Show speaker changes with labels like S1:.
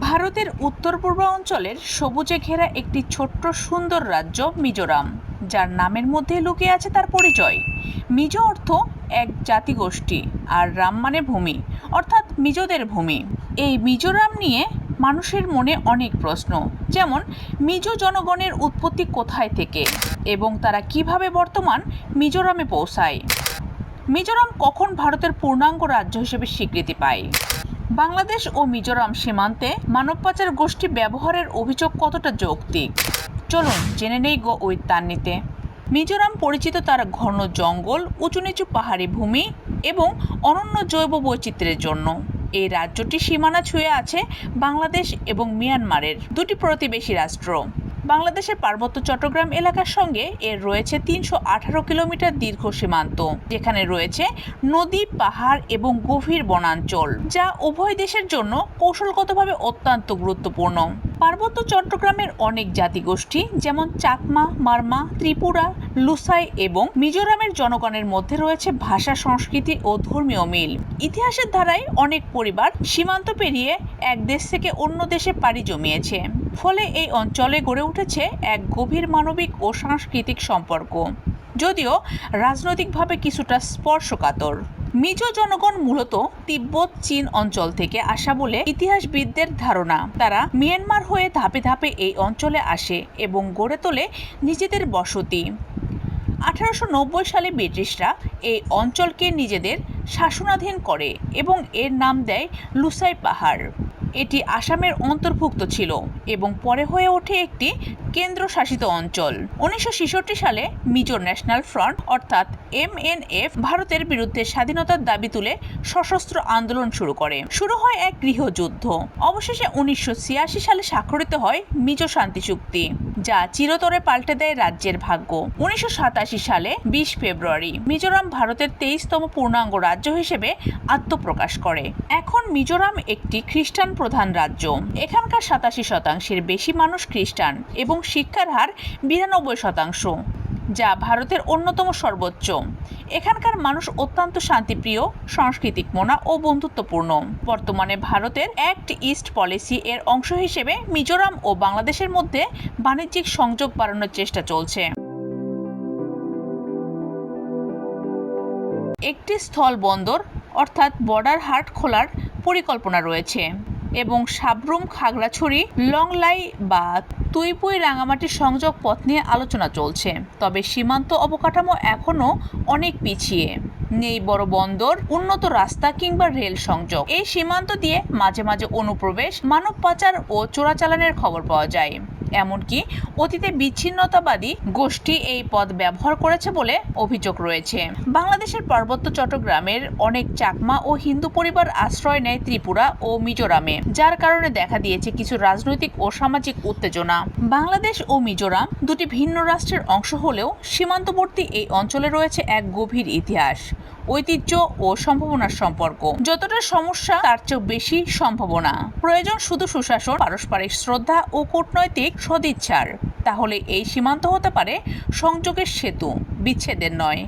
S1: ভারতের উত্তর পূর্ব অঞ্চলের সবুজে ঘেরা একটি ছোট্ট সুন্দর রাজ্য মিজোরাম, যার নামের মধ্যে লুকিয়ে আছে তার পরিচয়। মিজো অর্থ এক জাতিগোষ্ঠী আর রাম মানে ভূমি, অর্থাৎ মিজোদের ভূমি। এই মিজোরাম নিয়ে মানুষের মনে অনেক প্রশ্ন, যেমন, মিজো জনগণের উৎপত্তি কোথায় থেকে এবং তারা কীভাবে বর্তমান মিজোরামে পৌঁছায়? মিজোরাম কখন ভারতের পূর্ণাঙ্গ রাজ্য হিসেবে স্বীকৃতি পায়? বাংলাদেশ ও মিজোরাম সীমান্তে মানব পাচার গোষ্ঠী ব্যবহারের অভিযোগ কতটা যৌক্তিক? চলুন জেনে নেই গো ওই তান্নিতে। মিজোরাম পরিচিত তার ঘন জঙ্গল, উঁচু নিচু পাহাড়ি ভূমি এবং অনন্য জৈব বৈচিত্র্যের জন্য। এই রাজ্যটি সীমানা ছুঁয়ে আছে বাংলাদেশ এবং মিয়ানমারের দুটি প্রতিবেশী রাষ্ট্র। বাংলাদেশের পার্বত্য চট্টগ্রাম এলাকার সঙ্গে এর রয়েছে তিনশো আঠারো কিলোমিটার দীর্ঘ সীমান্ত, যেখানে রয়েছে নদী, পাহাড় এবং গভীর বনাঞ্চল, যা উভয় দেশের জন্য কৌশলগতভাবে অত্যন্ত গুরুত্বপূর্ণ। পার্বত্য চট্টগ্রামের অনেক জাতিগোষ্ঠী, যেমন চাকমা, মারমা, ত্রিপুরা, লুসাই এবং মিজোরামের জনগণের মধ্যে রয়েছে ভাষা, সংস্কৃতি ও ধর্মীয় মিল। ইতিহাসের ধারায় অনেক পরিবার সীমান্ত পেরিয়ে এক দেশ থেকে অন্য দেশে পাড়ি জমিয়েছে। ফলে এই অঞ্চলে গড়ে উঠেছে এক গভীর মানবিক ও সাংস্কৃতিক সম্পর্ক। যদিও রাজনৈতিকভাবে কিছুটা স্পর্শকাতর। মিজো জনগণ মূলত তিব্বত, চীন অঞ্চল থেকে আসা বলে ইতিহাসবিদদের ধারণা। তারা মিয়ানমার হয়ে ধাপে ধাপে এই অঞ্চলে আসে এবং গড়ে তোলে নিজেদের বসতি। আঠারোশো নব্বই সালে ব্রিটিশরা এই অঞ্চলকে নিজেদের শাসনাধীন করে এবং এর নাম দেয় লুসাই পাহাড়। এটি আসামের অন্তর্ভুক্ত ছিল এবং পরে হয়ে ওঠে একটি কেন্দ্রশাসিত অঞ্চল। উনিশশো ছেষট্টি সালে মিজো ন্যাশনাল ফ্রন্ট, অর্থাৎ এমএনএফ ভারতের বিরুদ্ধে স্বাধীনতার দাবি তুলে সশস্ত্র আন্দোলন শুরু করে। শুরু হয় এক গৃহযুদ্ধ। অবশেষে উনিশশো ছিয়াশি সালে স্বাক্ষরিত হয় মিজো শান্তি চুক্তি, যা চিরতরে পাল্টে দেয় রাজ্যের ভাগ্য। উনিশশো সাতাশি সালে বিশ ফেব্রুয়ারি, মিজোরাম ভারতের তেইশতম পূর্ণাঙ্গ রাজ্য হিসেবে আত্মপ্রকাশ করে। এখন মিজোরাম একটি খ্রিস্টান প্রধান রাজ্য। এখানকার সাতাশি শতাংশের বেশি মানুষ খ্রিস্টান এবং শিক্ষার হার বিরানব্বই শতাংশ, যা ভারতের অন্যতম সর্বোচ্চ। এখানকার মানুষ অত্যন্ত শান্তিপ্রিয়, সাংস্কৃতিক মোনা ও বন্ধুত্বপূর্ণ। বর্তমানে ভারতের অ্যাক্ট ইস্ট পলিসি এর অংশ হিসেবে মিজোরাম ও বাংলাদেশের মধ্যে বাণিজ্যিক সংযোগ বাড়ানোর চেষ্টা চলছে। একটি স্থল বন্দর, অর্থাৎ বর্ডার হাট খোলার পরিকল্পনা রয়েছে। এবং সাবরুম খাগড়াছড়ি, লংলাই বা তুইপুই রাঙামাটি সংযোগ পথ নিয়ে আলোচনা চলছে। তবে সীমান্ত অবকাঠামো এখনও অনেক পিছিয়ে। নেই বড় বন্দর, উন্নত রাস্তা কিংবা রেল সংযোগ। এই সীমান্ত দিয়ে মাঝে মাঝে অনুপ্রবেশ, মানব পাচার ও চোরাচালানের খবর পাওয়া যায়। এমনকি অতীতে বিচ্ছিন্নতাবাদী গোষ্ঠী এই পদ ব্যবহার করেছে বলে অভিযোগ রয়েছে। বাংলাদেশের পার্বত্য চট্টগ্রামের অনেক চাকমা ও হিন্দু পরিবার আশ্রয় নেয় ত্রিপুরা ও মিজোরামে, যার কারণে দেখা দিয়েছে কিছু রাজনৈতিক ও সামাজিক উত্তেজনা। বাংলাদেশ ও মিজোরাম দুটি ভিন্ন রাষ্ট্রের অংশ হলেও সীমান্তবর্তী এই অঞ্চলে রয়েছে এক গভীর ইতিহাস, ঐতিহ্য ও সম্ভাবনার সম্পর্ক। যতটা সমস্যা, তার চেয়েও বেশি সম্ভাবনা। প্রয়োজন শুধু সুশাসন, পারস্পরিক শ্রদ্ধা ও কূটনৈতিক সদিচ্ছার। তাহলে এই সীমান্ত হতে পারে সংযোগের সেতু। বিচ্ছেদের নয়।